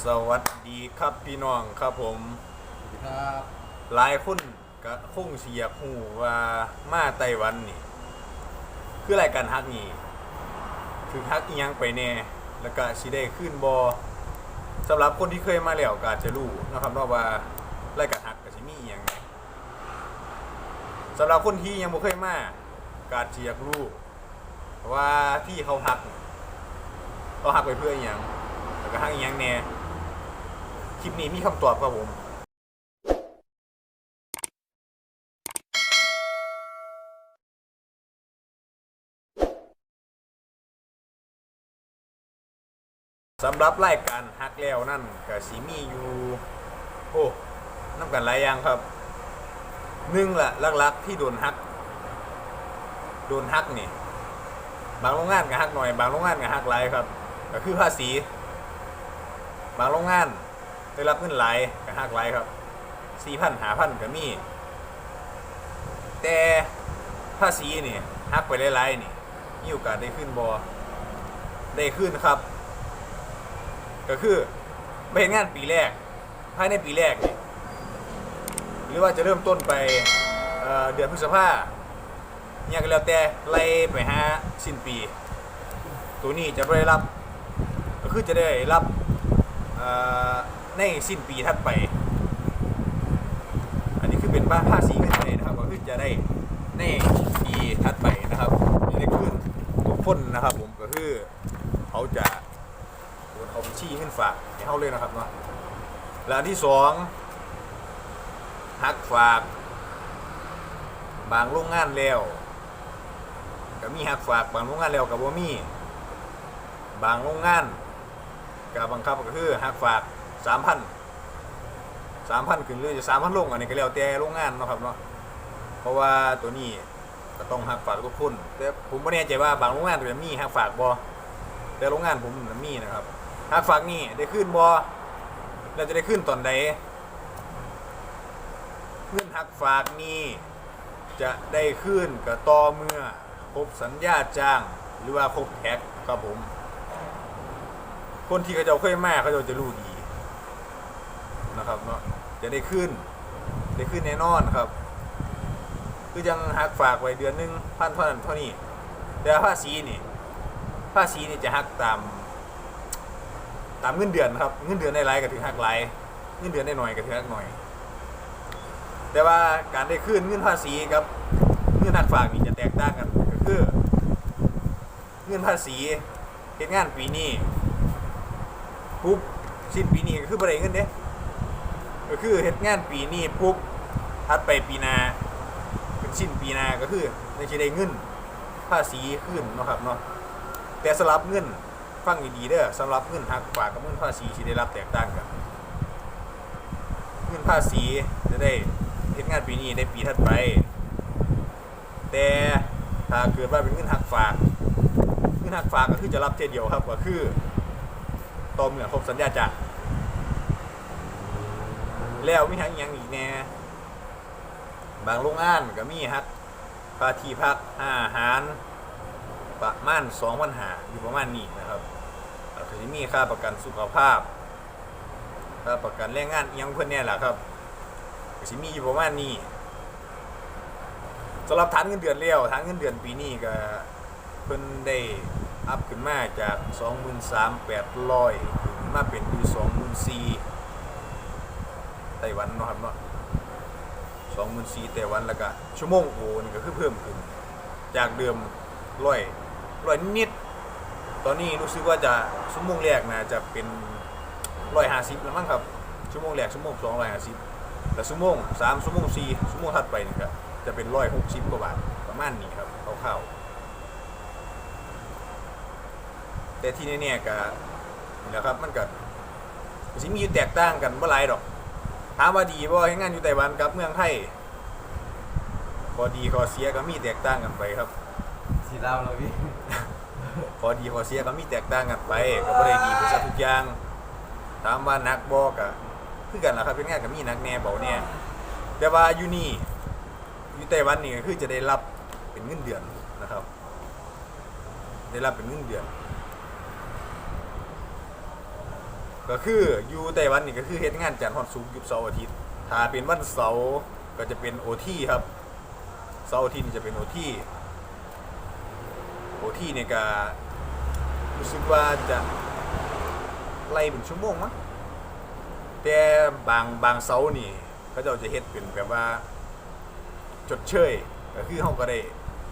สวัสดีครับพี่น้องครับผมสวัสดีครับหลายคนก็คงเสียากหูว่ามาไต้หวันนี่ คือรายการฮักนี่คือฮักอีหยังไปแน่ แล้วก็สิได้ขึ้นบอสำหรับคนที่เคยมาแล้วก็อาจจะรู้นะครับเนาะว่ารายการฮักก็สิมีอีหยังแหน่สำหรับคนที่ยังบ่เคยมาก็อาจจะอยากรู้ว่าที่เขาฮักนี่เขาฮักไปเพื่ออีหยังแล้วก็ฮักอีหยังแน่ คลิปนี้มีคำตอบครับผมสำหรับรายการฮักแล้วนั่นก็สีมีอยู่โอ้น้ำกันหลายอย่างครับหนึ่งละลักๆที่โดนฮัก โดนฮักนี่ บางโรงงานก็ฮักหน่อย บางโรงงานก็ฮักหลายครับ ก็คือภาษี บางโรงงาน ได้รับเงินหลายก็ฮักหลายครับสี่พันหาพันก็มี แต่ภาษีนี่ฮักไปหลายๆนี่มีโอกาสได้ขึ้นบอได้ขึ้นครับ ก็คือไปเห็นงานปีแรกภายในปีแรกนี่หรือว่าจะเริ่มต้นไปเเดือนพฤษภาเนี่ยก็แล้วแต่ไล่ไปหาสิ้นปี ตัวนี้จะได้รับ ก็คือจะได้รับ ในสิ้นปีถัดไป อันนี้คือเป็นบ้านภาษีเงินเลยนะครับก็คือจะได้ในปีถัดไปนะครับจะได้ขึ้นทุกคนนะครับผมก็คือเขาจะโอนเอาบัญชีเงินฝากให้เขาเลยนะครับเนาะและอันที่สองหักฝาก บางโรงงานแล้วก็มีหักฝากบางโรงงานแล้วกับว่ามี บางโรงงานก็บังคับก็คือหักฝาก สามพันสามพันขึ้นเรื่อยจะสามพันลงอันนี้ก็แล้วแต่โรงงานเนาะครับเนาะเพราะว่าตัวนี้ก็ต้องหักฝากทุกคนแต่ผมไม่แน่ใจว่าบางโรงงานจะมีหักฝากบ่แต่โรงงานผมมีนะครับหักฝากนี่ได้ขึ้นบ่เราจะได้ขึ้นตอนใดเงินหักฝากนี่จะได้ขึ้นก็ต่อเมื่อครบสัญญาจ้างหรือว่าครบแท็กครับผม คนที่เขาจะเคยมาเขาจะจะรู้ดี นะครับเนาะจะได้ขึ้น ได้ขึ้นแน่นอนครับ คือยังหักฝากไว้เดือนหนึงพันเท่านั้นเท่านี้แต่ภาษีนี่ภาษีนี่จะหักตาม ตามเงินเดือนครับเงินเดือนได้หลายก็ถึงหักหลายเงินเดือนได้หน่อยก็ถึงหักหน่อย แต่ว่าการได้ขึ้นเงินภาษีกับเงินหักฝากนี่จะแตกต่างกันก็คือเงินภาษีเฮ็ดงานปีนี้ปุ๊บสิ้นปีนี้ก็คือบ่ได้เงินเด้ ก็คือเฮ็ดงานปีนี้ปุ๊บถัดไปปีหน้าเป็นสิ้นปีหน้าก็คือได้สิได้เงินภาษีขึ้นเนาะครับเนาะแต่สำหรับเงินฟังดีๆเด้อสำหรับเงินหักฝากกับเงินภาษีสิได้รับแตกต่างกัน เงินภาษีจะได้เฮ็ดงานปีนี้ได้ปีถัดไป แต่ถ้าเกิดว่าเป็นเงินหักฝาก เงินหักฝากก็คือจะรับเทเดียวครับก็คือต่อเมื่อครบสัญญาจ้าง แล้วมีทั้งอหยังอีกแน่บางโรงงานก็มีฮักค่าที่พักอาหาร ประมาณสองพันหาอยู่ประมาณนี้นะครับแล้วก็จะมีค่าประกันสุขภาพค่าประกันแรงงานอิหยังเพื่อนเนี่ยแหละครับก็จะมีอยู่ประมาณนี้สำหรับฐานเงินเดือนแล้วฐานเงินเดือนปีนี้ก็เพิ่นได้อัพขึ้นมาจาก 23,800 ขึ้นมาเป็นอยู่24,000 ไต้หวันเนาะครับเนาะ24,000ไต้หวันแล้วก็ชั่วโมงโอนี่ก็คือเพิ่มขึ้น จากเดิมร้อยร้อยนิด ตอนนี้รู้สึกว่าจะชั่วโมงแรกนะจะเป็น150แล้วมั้งครับ ชั่วโมงแรกชั่วโมง250แต่ชั่วโมง3ชั่วโมง4ชั่วโมงถัดไปนี่ก็จะเป็น160กสิบกว่าบาทประมาณนี้ครับคร่าวๆแต่ที่แน่ๆก็นะครับมันก็สิมีอยู่แตกต่างกันบ่หลายดอกามว่าดีบ่ให้งานอยู่ไต้หวันกับเมืองไทยข้อดีข้อเสียก็มีแตกต่างกันไปครับ สีเล่าแล้วพี่ข้อดีข้อเสียก็มีแตกต่างกันไปก็บ่ได้ดีไปซะทุกอย่างถามว่านักบ่ก็คือกันล่ะครับเป็นงานก็มีนักแน่เบาแน่แต่ว่าอยู่นี่อยู่ไต้หวันนี่ก็คือจะได้รับเป็นเงินเดือนนะครับ ได้รับเป็นเงินเดือน ก็ ก็คืออยู่ไต้หวันนี่ก็คือเฮ็ดงานจันทร์ฮอดศุกร์หยุดเสาร์อาทิตย์ถ้าเป็นวันเสาร์ก็จะเป็นโอทีครับเสาร์อาทิตย์นี่จะเป็นโอทีโอทีเนี่ยก็รู้สึกว่าจะไล่เป็นชั่วโมงมั้งแต่บางบางเสาร์นี่เขาจ้าจะเฮ็ดเป็นแบบว่าจดเชยก็คือเฮาก็ได้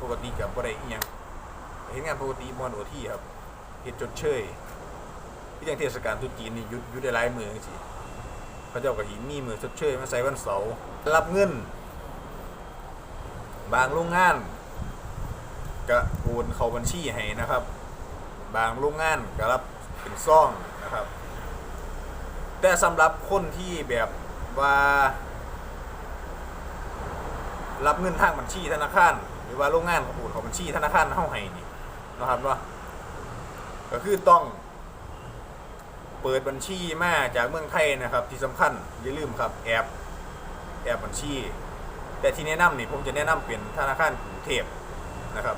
ปกติกับบ่ได้อีหยังเฮ็ดงานปกติมอนโอทีครับเฮ็ดจดเชย ที่อย่างเทศกาลตุจีนนี่ยุดยุดได้หลายมือจังซี่พระเจ้าก็หินมีมือชดเชยมาใส่วันเสาร์รับเงิน บางโรงงานก็โอนเข้าบัญชีให้นะครับ บางโรงงานก็รับเป็นซ่องนะครับ แต่สำหรับคนที่แบบว่า รับเงินทางบัญชีธนาคารหรือว่าโรงงานเขาโอนเข้าบัญชีธนาคารเฮาให้นี่นะครับว่าก็คือต้อง เปิดบัญชีมาจากเมืองไทยนะครับ ที่สำคัญอย่าลืมครับแอปแอปบัญชี แต่ที่แนะนำนี่ผมจะแนะนำเป็นธนาคารกรุงเทพนะครับ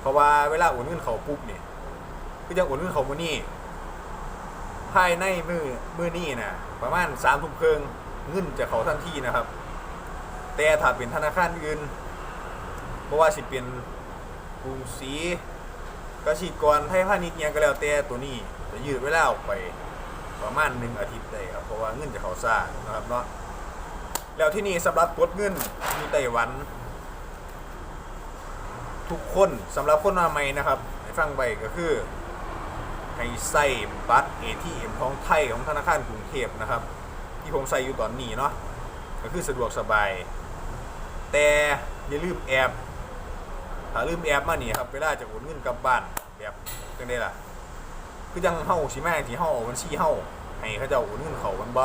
เพราะว่าเวลาโอนเงินเขาปุ๊บนี่คือจะโอนเงินเขามือนี่ภายในมือมือนี่นะประมาณสามทุ่มครึ่งเงินจะเขาทันทีนะครับ แต่ถ้าเป็นธนาคารอื่นเพราะว่าสิเป็นกรุงศรีกสิกรไทยพาณิชย์เนี่ยก็แล้วแต่ตัวนี้ จะยืดเวลาออกไปประมาณหนึ่งอาทิตย์ได้ครับเพราะว่าเงินจะเขาซ่านะครับเนาะแล้วที่นี่สำหรับกดเงินอยู่ไต้หวัน ทุกคนสำหรับคนมาใหม่นะครับให้ฟังไปก็คือให้ใส่บัตร ATM ของไทยของธนาคารกรุงเทพนะครับ ที่ผมใส่อยู่ตอนนี้เนาะก็คือสะดวกสบาย แต่อย่าลืมแอปถ้าลืมแอปมานี่ครับเวลาจะโอนเงินกลับบ้านแบบจังไดล่ะ คือจังเฮาสิแม่ที่เฮาเอาบัญชีเฮาให้เขาเจ้าโอนเงินเขามันบ่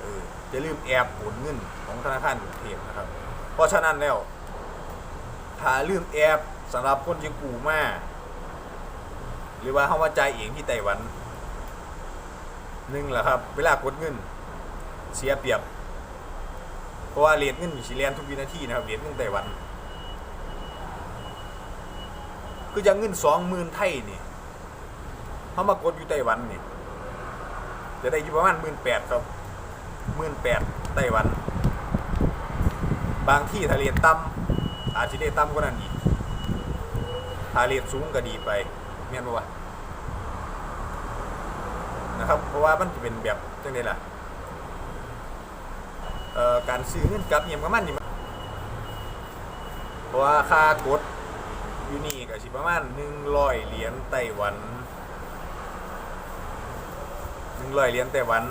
เอออย่าลืมแอปโอนเงินของธนาคารกรุงเทพนะครับ เพราะฉะนั้นแล้วถ้าลืมแอปสำหรับคนที่กู้มาหรือว่าเฮามาจ่ายเองที่ไต้หวันหนึ่งแหละครับ เวลากดเงิน เสียเปรียบ เพราะว่าเรียนเงินอยู่สิเรียนทุกวินาทีนะครับเรียนเงินไต้หวัน คือจะเงินสองหมื่นไทยนี่ เขามากดอยู่ไต้หวันนี่จะได้อยู่ประมาณหมื่นแปดครับหมื่นแปดไต้หวัน บางที่ทะเลต่ำอาจจะได้ต่ำกว่านั้นอีกทะเลสูงก็ดีไปเมียนวะนะครับ เพราะว่ามันจะเป็นแบบจังไดล่ะการซื้อเงินกลับเงียมกับมันนี่เพราะว่าค่ากดอยู่นี่ก็สิประมาณ100เหรียญไต้หวัน 100เหรียญไต้หวัน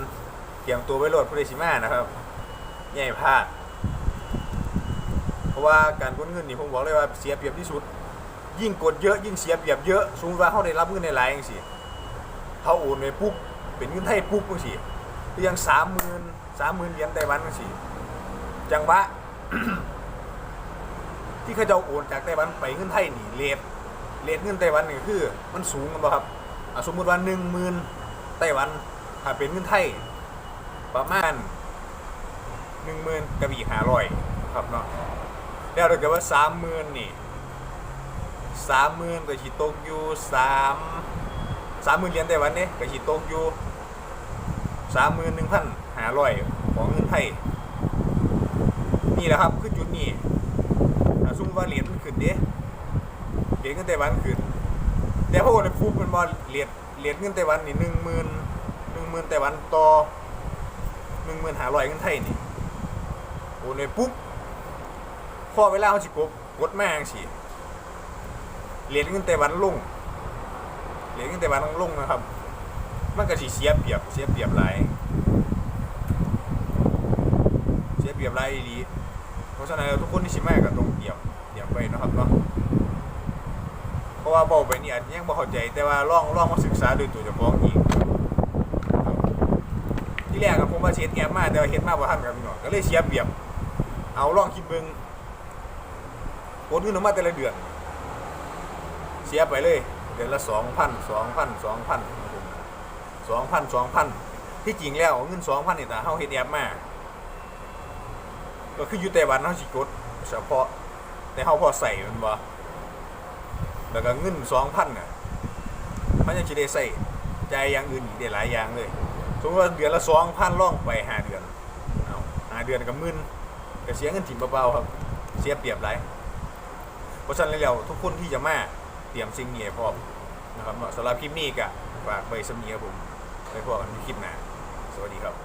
เตรียมตัวไว้โหลดผู้ใดสิมานะครับอย่าให้พลาด เพราะว่าการกดเงินนี่ผมบอกเลยว่าเสียเปรียบที่สุด ยิ่งกดเยอะยิ่งเสียเปรียบเยอะสมมติว่าเขาได้รับเงินในหลายจังซี่เขาโอนไปปุ๊บเป็นเงินไทยปุ๊บจังซี่คือยัง30,000 30,000เหรียญไต้หวันจังซี่จังหวะที่เขาจะเอาโอนจากไต้หวันไปเงินไทยนี่เรทเรทเงินไต้หวันนี่คือ มันสูงกันบ่ครับสมมติว่า10,000ไต้หวัน ถ้าเป็นเงินไทยประมาณ10,000กับอีก500ครับเนาะแล้วถ้าเกิดว่า30,000นี่30,000ก็สิตกอยู่3 30,000เหรียญไต้หวันเด้ก็สิตกอยู่31,500ของเงินไทยนี่แหละครับคือจุดนี้ถ้าสมมุติว่าเหรียญมันขึ้นเด้เหรียญเงินไต้หวันขึ้นแต่พอโอนไปปุ๊บมันบ่เหรียญเหรียญเงินไต้หวันนี่หนึ่งหมื่น มื่นไต้หวันต่อหนึ่งหมื่นห้าร้อยเงินไทยนี่โอนไปปุ๊บพอเวลาเขาสิกดกดมาจังซี่เหรียญเงินไต้หวันลงเหรียญเงินไต้หวันลงนะครับ มันก็สิเสียเปรียบเสียเปรียบหลายเสียเปรียบหลายดีเพราะฉะนั้นทุกคนที่สิมาก็ต้องเตรียมเตรียมไว้เนะครับเนาะเพราะว่าเบาไปนี่อาจจะยังบ่เข้าใจแต่ว่าลองลองมาศึกษาด้วยตัวเจ้าของอีกครับ ที่แรกครับผมว่าเฮ็ดแอปมาแต่ว่าเฮ็ดมาบ่าทันครับพี่น้องก็เลยเสียเปรียบ เอาลองคิดเบิงโอนเงินออกมาแต่ละเดือน เสียไปเลย เดือนละ2,000 2,000 2,000ครับผมสองพันสองพันที่จริงแล้วเงินสองพันนี่แต่เฮาเฮ็ดแอปมาก็คืออยู่ไต้หวันเฮาสิกดเฉพาะแต่เฮาพอใส่มันบ่แล้วก็เงินสองพันน่ะมันยังสิได้ใส่ใจอย่างอื่นอีกได้หลายอย่างเลย มมติว่าเดือนละสองพันล่องไปห้าเดือนเอาห้าเดือนกับมื่นก็เสียเงินถิ่มเบาๆครับ เสียเปรียบไรเพราะฉะนั้นแล้วทุกคนที่จะมาเตรียมสิ่งนี้พร้อมนะครับสำหรับคลิปนี้ก็ฝากไปสมีครับผมไปพบกันในคลิปหน้าสวัสดีครับ